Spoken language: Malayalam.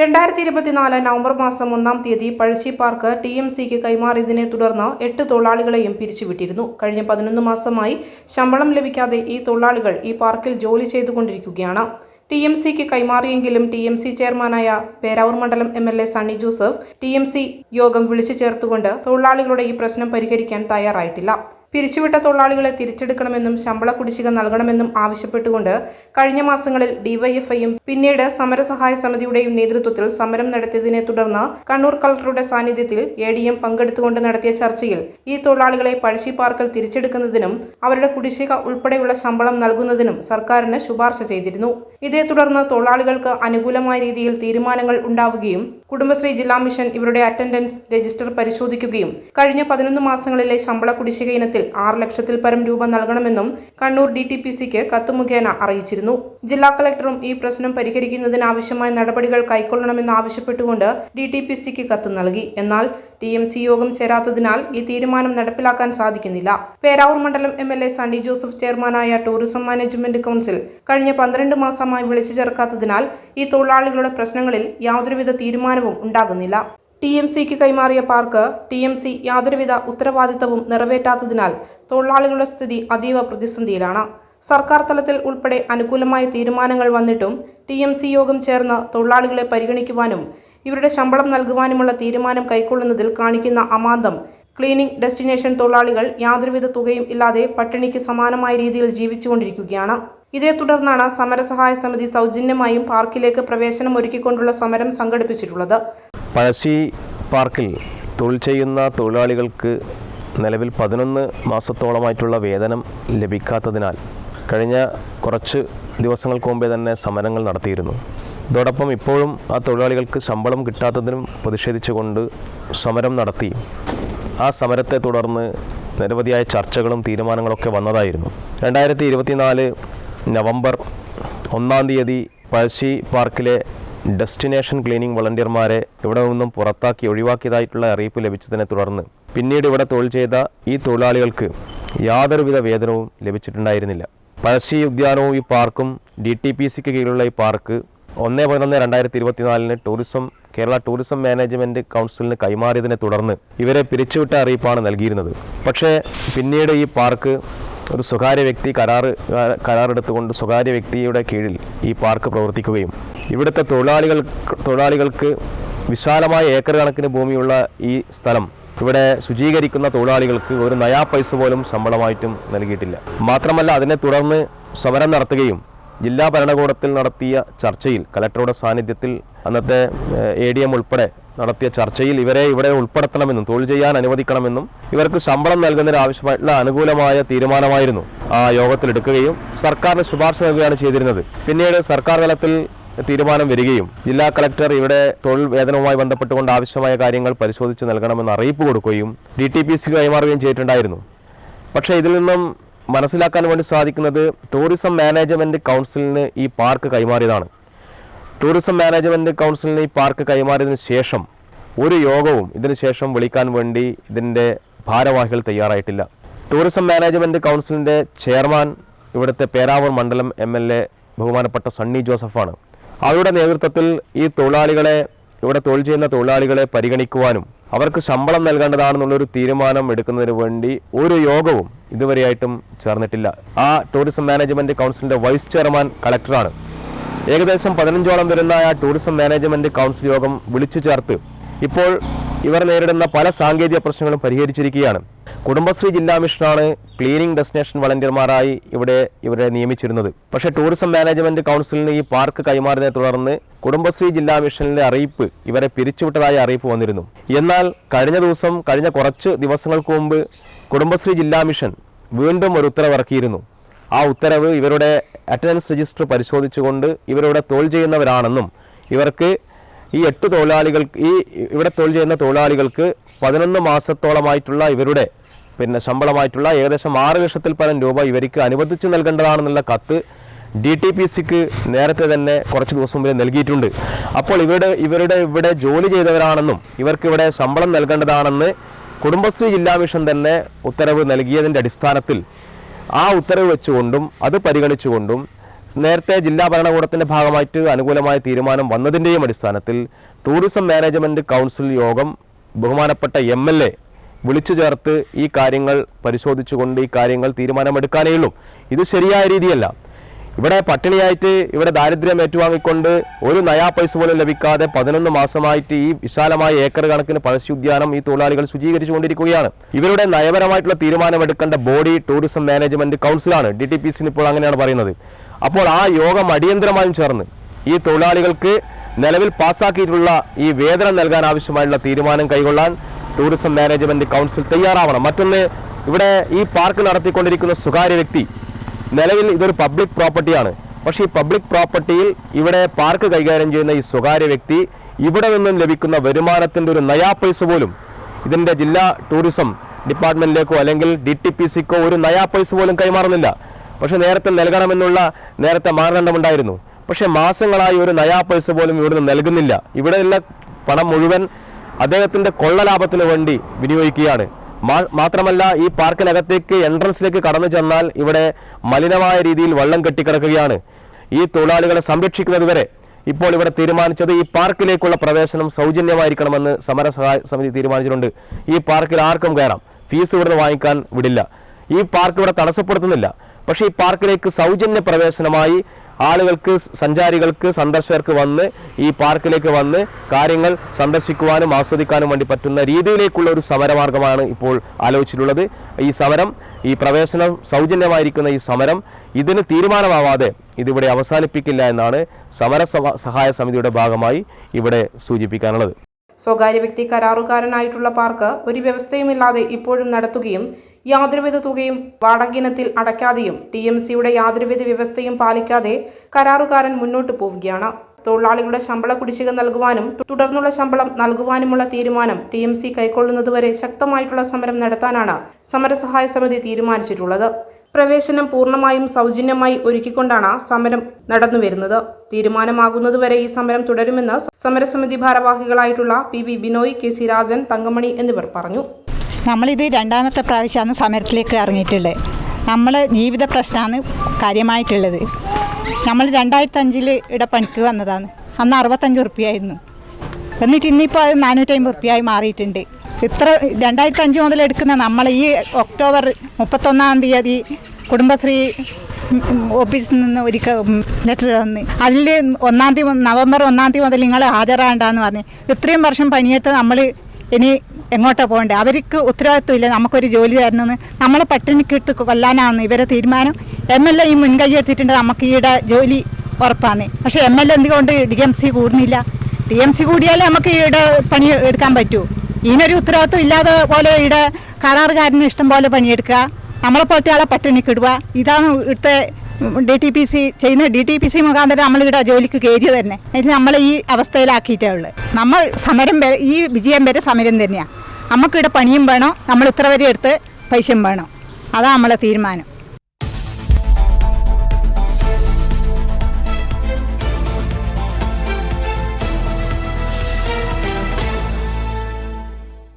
രണ്ടായിരത്തി ഇരുപത്തിനാല് നവംബർ മാസം ഒന്നാം തീയതി പഴശ്ശി പാർക്ക് ടി എം സിക്ക് കൈമാറിയതിനെ തുടർന്ന് എട്ട് തൊഴിലാളികളെയും പിരിച്ചുവിട്ടിരുന്നു. കഴിഞ്ഞ പതിനൊന്ന് മാസമായി ശമ്പളം ലഭിക്കാതെ ഈ തൊഴിലാളികൾ ഈ പാർക്കിൽ ജോലി ചെയ്തുകൊണ്ടിരിക്കുകയാണ്. ടി എം സിക്ക് കൈമാറിയെങ്കിലും ടി എം സി ചെയർമാനായ പേരാവൂർ മണ്ഡലം M L A Sunny Joseph T M C യോഗം വിളിച്ചു ചേർത്തുകൊണ്ട് തൊഴിലാളികളുടെ ഈ പ്രശ്നം പരിഹരിക്കാൻ തയ്യാറായിട്ടില്ല. പിരിച്ചുവിട്ട തൊഴിലാളികളെ തിരിച്ചെടുക്കണമെന്നും ശമ്പള കുടിശ്ശിക നൽകണമെന്നും ആവശ്യപ്പെട്ടുകൊണ്ട് കഴിഞ്ഞ മാസങ്ങളിൽ ഡിവൈഎഫ്ഐയും പിന്നീട് സമരസഹായ സമിതിയുടെയും നേതൃത്വത്തിൽ സമരം നടത്തിയതിനെ തുടർന്ന് കണ്ണൂർ കളക്ടറുടെ സാന്നിധ്യത്തിൽ എ ഡി എം പങ്കെടുത്തുകൊണ്ട് നടത്തിയ ചർച്ചയിൽ ഈ തൊഴിലാളികളെ പഴശ്ശി പാർക്കിൽ തിരിച്ചെടുക്കുന്നതിനും അവരുടെ കുടിശ്ശിക ഉൾപ്പെടെയുള്ള ശമ്പളം നൽകുന്നതിനും സർക്കാരിന് ശുപാർശ ചെയ്തിരുന്നു. ഇതേ തുടർന്ന് തൊഴിലാളികൾക്ക് അനുകൂലമായ രീതിയിൽ തീരുമാനങ്ങൾ ഉണ്ടാവുകയും കുടുംബശ്രീ ജില്ലാ മിഷൻ ഇവരുടെ അറ്റൻഡൻസ് രജിസ്റ്റർ പരിശോധിക്കുകയും കഴിഞ്ഞ പതിനൊന്ന് മാസങ്ങളിലെ ശമ്പള കുടിശ്ശിക ഇനത്തിൽ ആറ് ലക്ഷത്തിൽ പരം രൂപ നൽകണമെന്നും കണ്ണൂർ ഡി ടി പി സിക്ക് കത്ത് മുഖേന അറിയിച്ചിരുന്നു. ജില്ലാ കളക്ടറും ഈ പ്രശ്നം പരിഹരിക്കുന്നതിനാവശ്യമായ നടപടികൾ കൈക്കൊള്ളണമെന്ന് ആവശ്യപ്പെട്ടുകൊണ്ട് ഡി ടി പി സിക്ക് കത്ത് നൽകി. എന്നാൽ ടി എം സി യോഗം ചേരാത്തതിനാൽ ഈ തീരുമാനം നടപ്പിലാക്കാൻ സാധിക്കുന്നില്ല. പേരാവൂർ മണ്ഡലം M L A Sunny Joseph ചെയർമാനായ ടൂറിസം മാനേജ്മെന്റ് കൗൺസിൽ കഴിഞ്ഞ പന്ത്രണ്ട് മാസമായി വിളിച്ചു ചേർക്കാത്തതിനാൽ ഈ തൊഴിലാളികളുടെ പ്രശ്നങ്ങളിൽ യാതൊരുവിധ തീരുമാനവും ഉണ്ടാകുന്നില്ല. ടി എം സിക്ക് കൈമാറിയ പാർക്ക് ടി എം സി യാതൊരുവിധ ഉത്തരവാദിത്തവും നിറവേറ്റാത്തതിനാൽ തൊഴിലാളികളുടെ സ്ഥിതി അതീവ പ്രതിസന്ധിയിലാണ്. സർക്കാർ തലത്തിൽ ഉൾപ്പെടെ അനുകൂലമായ തീരുമാനങ്ങൾ വന്നിട്ടും ടി എം സി യോഗം ചേർന്ന് തൊഴിലാളികളെ പരിഗണിക്കുവാനും ഇവരുടെ ശമ്പളം നൽകുവാനുമുള്ള തീരുമാനം കൈക്കൊള്ളുന്നതിൽ കാണിക്കുന്ന അമാന്തം ക്ലീനിംഗ് ഡെസ്റ്റിനേഷൻ തൊഴിലാളികൾ യാതൊരുവിധ തുകയും ഇല്ലാതെ പട്ടിണിക്ക് സമാനമായ രീതിയിൽ ജീവിച്ചുകൊണ്ടിരിക്കുകയാണ്. ഇതേ തുടർന്നാണ് സമരസഹായ സമിതി സൗജന്യമായും പാർക്കിലേക്ക് പ്രവേശനം ഒരുക്കിക്കൊണ്ടുള്ള സമരം സംഘടിപ്പിച്ചിട്ടുള്ളത്. പഴശ്ശി പാർക്കിൽ തൊഴിൽ ചെയ്യുന്ന തൊഴിലാളികൾക്ക് നിലവിൽ പതിനൊന്ന് മാസത്തോളമായിട്ടുള്ള വേതനം ലഭിക്കാത്തതിനാൽ കഴിഞ്ഞ കുറച്ച് ദിവസങ്ങൾക്ക് മുമ്പേ തന്നെ സമരങ്ങൾ നടത്തിയിരുന്നു. ഇതോടൊപ്പം ഇപ്പോഴും ആ തൊഴിലാളികൾക്ക് ശമ്പളം കിട്ടാത്തതിനും പ്രതിഷേധിച്ചുകൊണ്ട് സമരം നടത്തി. ആ സമരത്തെ തുടർന്ന് നിരവധിയായ ചർച്ചകളും തീരുമാനങ്ങളൊക്കെ വന്നതായിരുന്നു. രണ്ടായിരത്തി ഇരുപത്തിനാല് നവംബർ ഒന്നാം തീയതി പഴശ്ശി പാർക്കിലെ ഡെസ്റ്റിനേഷൻ ക്ലീനിംഗ് വളണ്ടിയർമാരെ ഇവിടെ നിന്നും പുറത്താക്കി ഒഴിവാക്കിയതായിട്ടുള്ള അറിയിപ്പ് ലഭിച്ചതിനെ തുടർന്ന് പിന്നീട് ഇവിടെ തൊഴിൽ ചെയ്ത ഈ തൊഴിലാളികൾക്ക് യാതൊരുവിധ വേതനവും ലഭിച്ചിട്ടുണ്ടായിരുന്നില്ല. പഴശ്ശി ഉദ്യാനവും ഈ പാർക്കും ഡി ടി പി സിക്ക് കീഴിലുള്ള ഈ പാർക്ക് ഒന്ന് പതിനൊന്ന് രണ്ടായിരത്തി ഇരുപത്തിനാലിന് ടൂറിസം കേരള ടൂറിസം മാനേജ്മെന്റ് കൗൺസിലിന് കൈമാറിയതിനെ തുടർന്ന് ഇവരെ പിരിച്ചുവിട്ട അറിയിപ്പാണ് നൽകിയിരുന്നത്. പക്ഷേ പിന്നീട് ഈ പാർക്ക് ഒരു സ്വകാര്യ വ്യക്തി കരാറ് കരാറെടുത്തുകൊണ്ട് സ്വകാര്യ വ്യക്തിയുടെ കീഴിൽ ഈ പാർക്ക് പ്രവർത്തിക്കുകയും ഇവിടുത്തെ തൊഴിലാളികൾ തൊഴിലാളികൾക്ക് വിശാലമായ ഏക്കർ കണക്കിന് ഭൂമിയുള്ള ഈ സ്ഥലം ഇവിടെ ശുചീകരിക്കുന്ന തൊഴിലാളികൾക്ക് ഒരു നയാ പൈസ പോലും ശമ്പളമായിട്ടും നൽകിയിട്ടില്ല. മാത്രമല്ല അതിനെ തുടർന്ന് സമരം നടത്തുകയും ജില്ലാ ഭരണകൂടത്തിൽ നടത്തിയ ചർച്ചയിൽ കലക്ടറുടെ സാന്നിധ്യത്തിൽ അന്നത്തെ എ ഡി എം ഉൾപ്പെടെ നടത്തിയ ചർച്ചയിൽ ഇവരെ ഇവിടെ ഉൾപ്പെടുത്തണമെന്നും തൊഴിൽ ചെയ്യാൻ അനുവദിക്കണമെന്നും ഇവർക്ക് ശമ്പളം നൽകുന്നതിന് ആവശ്യമായിട്ടുള്ള അനുകൂലമായ തീരുമാനമായിരുന്നു ആ യോഗത്തിൽ എടുക്കുകയും സർക്കാരിന് ശുപാർശ നൽകുകയാണ് ചെയ്തിരുന്നത്. പിന്നീട് സർക്കാർ തലത്തിൽ തീരുമാനം വരികയും ജില്ലാ കളക്ടർ ഇവിടെ തൊഴിൽ വേതനവുമായി ബന്ധപ്പെട്ടുകൊണ്ട് ആവശ്യമായ കാര്യങ്ങൾ പരിശോധിച്ച് നൽകണമെന്ന് അറിയിപ്പ് കൊടുക്കുകയും ഡി ടി പി സിക്ക് കൈമാറുകയും ചെയ്തിട്ടുണ്ടായിരുന്നു. പക്ഷേ ഇതിൽ നിന്നും മനസ്സിലാക്കാൻ വേണ്ടി സാധിക്കുന്നത് ടൂറിസം മാനേജ്മെന്റ് കൗൺസിലിന് ഈ പാർക്ക് കൈമാറിയതാണ്. ടൂറിസം മാനേജ്മെന്റ് കൗൺസിലിന് ഈ പാർക്ക് കൈമാറിയതിന് ശേഷം ഒരു യോഗവും ഇതിന് ശേഷം വിളിക്കാൻ വേണ്ടി ഇതിന്റെ ഭാരവാഹികൾ തയ്യാറായിട്ടില്ല. ടൂറിസം മാനേജ്മെന്റ് കൗൺസിലിന്റെ ചെയർമാൻ ഇവിടുത്തെ പേരാവൂർ മണ്ഡലം എം എൽ എ ബഹുമാനപ്പെട്ട സണ്ണി ജോസഫാണ്. അവരുടെ നേതൃത്വത്തിൽ ഈ തൊഴിലാളികളെ ഇവിടെ തൊഴിൽ ചെയ്യുന്ന തൊഴിലാളികളെ പരിഗണിക്കുവാനും അവർക്ക് ശമ്പളം നൽകേണ്ടതാണെന്നുള്ളൊരു തീരുമാനം എടുക്കുന്നതിന് വേണ്ടി ഒരു യോഗവും ഇതുവരെയായിട്ടും ചേർന്നിട്ടില്ല. ആ ടൂറിസം മാനേജ്മെന്റ് കൗൺസിലിന്റെ വൈസ് ചെയർമാൻ കളക്ടറാണ് ഏകദേശം പതിനഞ്ചോളം വരുന്ന ടൂറിസം മാനേജ്മെന്റ് കൗൺസിൽ യോഗം വിളിച്ചു ചേർത്ത് ഇപ്പോൾ ഇവർ നേരിടുന്ന പല സാങ്കേതിക പ്രശ്നങ്ങളും പരിഹരിച്ചിരിക്കുകയാണ്. കുടുംബശ്രീ ജില്ലാ മിഷനാണ് ക്ലീനിംഗ് ഡെസ്റ്റിനേഷൻ വളണ്ടിയർമാരായി ഇവിടെ ഇവരെ നിയമിച്ചിരുന്നത്. പക്ഷേ ടൂറിസം മാനേജ്മെന്റ് കൗൺസിലിന് ഈ പാർക്ക് കൈമാറിയതിനെ തുടർന്ന് കുടുംബശ്രീ ജില്ലാ മിഷനിലെ അറിയിപ്പ് ഇവരെ പിരിച്ചുവിട്ടതായി അറിയിപ്പ് വന്നിരുന്നു. എന്നാൽ കഴിഞ്ഞ ദിവസം കഴിഞ്ഞ കുറച്ച് ദിവസങ്ങൾക്ക് മുമ്പ് കുടുംബശ്രീ ജില്ലാ മിഷൻ വീണ്ടും ഒരു ഉത്തരവിറക്കിയിരുന്നു. ആ ഉത്തരവ് ഇവരുടെ അറ്റൻഡൻസ് രജിസ്റ്റർ പരിശോധിച്ചുകൊണ്ട് ഇവരിവിടെ തൊഴിൽ ചെയ്യുന്നവരാണെന്നും ഇവർക്ക് ഈ എട്ട് തൊഴിലാളികൾക്ക് ഈ ഇവിടെ തൊഴിൽ ചെയ്യുന്ന തൊഴിലാളികൾക്ക് പതിനൊന്ന് മാസത്തോളമായിട്ടുള്ള ഇവരുടെ പിന്നെ ശമ്പളമായിട്ടുള്ള ഏകദേശം ആറ് ലക്ഷത്തിൽ പരം രൂപ ഇവർക്ക് അനുവദിച്ച് നൽകേണ്ടതാണെന്നുള്ള കത്ത് ഡി ടി പി സിക്ക് നേരത്തെ തന്നെ കുറച്ച് ദിവസം മുമ്പേ നൽകിയിട്ടുണ്ട്. അപ്പോൾ ഇവരുടെ ഇവരുടെ ഇവിടെ ജോലി ചെയ്തവരാണെന്നും ഇവർക്ക് ഇവിടെ ശമ്പളം നൽകേണ്ടതാണെന്ന് കുടുംബശ്രീ ജില്ലാ മിഷൻ തന്നെ ഉത്തരവ് നൽകിയതിന്റെ അടിസ്ഥാനത്തിൽ ആ ഉത്തരവ് വെച്ചുകൊണ്ടും അത് പരിഗണിച്ചുകൊണ്ടും നേരത്തെ ജില്ലാ ഭരണകൂടത്തിന്റെ ഭാഗമായിട്ട് അനുകൂലമായ തീരുമാനം വന്നതിന്റെയും അടിസ്ഥാനത്തിൽ ടൂറിസം മാനേജ്മെന്റ് കൗൺസിൽ യോഗം ബഹുമാനപ്പെട്ട എം എൽ എ വിളിച്ചു ചേർത്ത് ഈ കാര്യങ്ങൾ പരിശോധിച്ചുകൊണ്ട് ഈ കാര്യങ്ങൾ തീരുമാനമെടുക്കാനേ ഉള്ളൂ ഇത് ശരിയായ രീതിയല്ല. ഇവിടെ പട്ടിണിയായിട്ട് ഇവിടെ ദാരിദ്ര്യം ഏറ്റുവാങ്ങിക്കൊണ്ട് ഒരു നയാ പൈസ പോലും ലഭിക്കാതെ പതിനൊന്ന് മാസമായിട്ട് ഈ വിശാലമായ ഏക്കർ കണക്കിന് പഴശ്ശി ഉദ്യാനം ഈ തൊഴിലാളികൾ ശുചീകരിച്ചുകൊണ്ടിരിക്കുകയാണ്. ഇവരുടെ നയപരമായിട്ടുള്ള തീരുമാനമെടുക്കേണ്ട ബോഡി ടൂറിസം മാനേജ്മെന്റ് കൗൺസിലാണ്. ഡി ടി പി സിന് ഇപ്പോൾ അങ്ങനെയാണ് പറയുന്നത്. അപ്പോൾ ആ യോഗം അടിയന്തരമായും ചേർന്ന് ഈ തൊഴിലാളികൾക്ക് നിലവിൽ പാസ്സാക്കിയിട്ടുള്ള ഈ വേതനം നൽകാൻ ആവശ്യമായുള്ള തീരുമാനം കൈകൊള്ളാൻ ടൂറിസം മാനേജ്മെന്റ് കൗൺസിൽ തയ്യാറാവണം. മറ്റൊന്ന് ഇവിടെ ഈ പാർക്ക് നടത്തിക്കൊണ്ടിരിക്കുന്ന സ്വകാര്യ വ്യക്തി നിലവിൽ ഇതൊരു പബ്ലിക് പ്രോപ്പർട്ടിയാണ് പക്ഷേ ഈ പബ്ലിക് പ്രോപ്പർട്ടിയിൽ ഇവിടെ പാർക്ക് കൈകാര്യം ചെയ്യുന്ന ഈ സ്വകാര്യ വ്യക്തി ഇവിടെ നിന്നും ലഭിക്കുന്ന വരുമാനത്തിന്റെ ഒരു നയാ പൈസ പോലും ഇതിന്റെ ജില്ലാ ടൂറിസം ഡിപ്പാർട്ട്മെന്റിലേക്കോ അല്ലെങ്കിൽ ഡി ടി പി സിക്കോ ഒരു നയാ പൈസ പോലും കൈമാറുന്നില്ല. പക്ഷേ നേരത്തെ നൽകണമെന്നുള്ള നേരത്തെ മാനദണ്ഡമുണ്ടായിരുന്നു. പക്ഷേ മാസങ്ങളായി ഒരു നയാ പൈസ പോലും ഇവിടുന്ന് നൽകുന്നില്ല. ഇവിടെയുള്ള പണം മുഴുവൻ അദ്ദേഹത്തിന്റെ കൊള്ളലാഭത്തിന് വേണ്ടി വിനിയോഗിക്കുകയാണ്. മാത്രമല്ല ഈ പാർക്കിനകത്തേക്ക് എൻട്രൻസിലേക്ക് കടന്നു ചെന്നാൽ ഇവിടെ മലിനമായ രീതിയിൽ വെള്ളം കെട്ടിക്കിടക്കുകയാണ്. ഈ തൊഴിലാളികളെ സംരക്ഷിക്കുന്നതുവരെ ഇപ്പോൾ ഇവിടെ തീരുമാനിച്ചത് ഈ പാർക്കിലേക്കുള്ള പ്രവേശനം സൗജന്യമായിരിക്കണമെന്ന് സമരസഹായ സമിതി തീരുമാനിച്ചിട്ടുണ്ട്. ഈ പാർക്കിൽ ആർക്കും കയറാം. ഫീസ് ഇവിടുന്ന് വാങ്ങിക്കാൻ വിടില്ല. ഈ പാർക്ക് ഇവിടെ തടസ്സപ്പെടുത്തുന്നില്ല. പക്ഷേ ഈ പാർക്കിലേക്ക് സൗജന്യ പ്രവേശനമായി ആളുകൾക്ക് സഞ്ചാരികൾക്ക് സന്ദർശകർക്ക് വന്ന് ഈ പാർക്കിലേക്ക് വന്ന് കാര്യങ്ങൾ സന്ദർശിക്കുവാനും ആസ്വദിക്കാനും വേണ്ടി പറ്റുന്ന രീതിയിലേക്കുള്ള ഒരു സമരമാർഗമാണ് ഇപ്പോൾ ആലോചിച്ചിട്ടുള്ളത്. ഈ സമരം ഈ പ്രവേശനം സൗജന്യമായിരിക്കുന്ന ഈ സമരം ഇതിന് തീരുമാനമാവാതെ ഇതിവിടെ അവസാനിപ്പിക്കില്ല എന്നാണ് സമര സഹായ സമിതിയുടെ ഭാഗമായി ഇവിടെ സൂചിപ്പിക്കാനുള്ളത്. സ്വകാര്യ വ്യക്തി കരാറുകാരനായിട്ടുള്ള പാർക്ക് ഒരു വ്യവസ്ഥയുമില്ലാതെ ഇപ്പോഴും നടത്തുകയും യാതൊരുവിധ തുകയും വാടകിനത്തിൽ അടയ്ക്കാതെയും ടി എം സിയുടെ യാതൊരുവിധ വ്യവസ്ഥയും പാലിക്കാതെ കരാറുകാരൻ മുന്നോട്ടു പോവുകയാണ്. തൊഴിലാളികളുടെ ശമ്പള കുടിശ്ശിക നൽകുവാനും തുടർന്നുള്ള ശമ്പളം നൽകുവാനുമുള്ള തീരുമാനം ടി എം സി കൈക്കൊള്ളുന്നതുവരെ ശക്തമായിട്ടുള്ള സമരം നടത്താനാണ് സമരസഹായ സമിതി തീരുമാനിച്ചിട്ടുള്ളത്. പ്രവേശനം പൂർണമായും സൗജന്യമായി ഒരുക്കിക്കൊണ്ടാണ് സമരം നടന്നുവരുന്നത്. തീരുമാനമാകുന്നതുവരെ ഈ സമരം തുടരുമെന്ന് സമരസമിതി ഭാരവാഹികളായിട്ടുള്ള P V Binoy K C Rajan Thankamani എന്നിവർ പറഞ്ഞു. നമ്മളിത് രണ്ടാമത്തെ പ്രാവശ്യമാണ് സമരത്തിലേക്ക് ഇറങ്ങിയിട്ടുള്ളത്. നമ്മൾ ജീവിത പ്രശ്നമാണ് കാര്യമായിട്ടുള്ളത്. നമ്മൾ രണ്ടായിരത്തി അഞ്ചിൽ ഇവിടെ പണിക്ക് വന്നതാണ്. അന്ന് അറുപത്തഞ്ച് ഉറുപ്പ്യായിരുന്നു. എന്നിട്ട് ഇന്നിപ്പോൾ അത് നാനൂറ്റമ്പത് ഉറുപ്പ്യായി മാറിയിട്ടുണ്ട്. ഇത്ര രണ്ടായിരത്തി അഞ്ച് മുതൽ എടുക്കുന്ന നമ്മൾ ഈ ഒക്ടോബർ മുപ്പത്തൊന്നാം തീയതി കുടുംബശ്രീ ഓഫീസിൽ നിന്ന് ഒരു ലെറ്റർ തന്ന്. അതിൽ ഒന്നാം തീയതി നവംബർ ഒന്നാം തീയതി മുതൽ നിങ്ങൾ ഹാജരാകണ്ടെന്ന് പറഞ്ഞ്. ഇത്രയും വർഷം പണിയെടുത്ത് നമ്മൾ ഇനി എങ്ങോട്ടാ പോകണ്ടേ? അവർക്ക് ഉത്തരവാദിത്വമില്ല. നമുക്കൊരു ജോലി തരണമെന്ന്. നമ്മളെ പട്ടിണിക്കിട്ട് കൊല്ലാനാണെന്ന് ഇവരെ തീരുമാനം എം എൽ എ ഈ മുൻകൈ എടുത്തിട്ടുണ്ട്. നമുക്ക് ഈടെ ജോലി ഉറപ്പാന്ന്. പക്ഷേ എം എൽ എ എന്തുകൊണ്ട് ഡി എം സി കൂടുന്നില്ല? ഡി എം സി കൂടിയാലേ നമുക്ക് ഈടെ പണി എടുക്കാൻ പറ്റൂ. ഇതിനൊരു ഉത്തരവാദിത്വം ഇല്ലാതെ പോലെ ഈടെ കരാറുകാരന് ഇഷ്ടം പോലെ പണിയെടുക്കുക. നമ്മളെ പോലത്തെ ആളെ പട്ടിണിക്കിടുക ഇതാണ് ഇവിടുത്തെ ഡി ടി പി സി ചെയ്യുന്ന ഡി ടി പി സി മുഖാന്തരം നമ്മളിവിടെ ജോലിക്ക് കയറി തന്നെ. നമ്മളെ ഈ അവസ്ഥയിലാക്കിയിട്ടേ ഉള്ളു. നമ്മൾ സമരം ഈ വിജയം വരെ സമരം തന്നെയാണ് നമുക്കിവിടെ പണിയും വേണം. നമ്മൾ ഇത്ര വരെ എടുത്ത് പൈസയും വേണം. അതാണ് നമ്മളെ തീരുമാനം.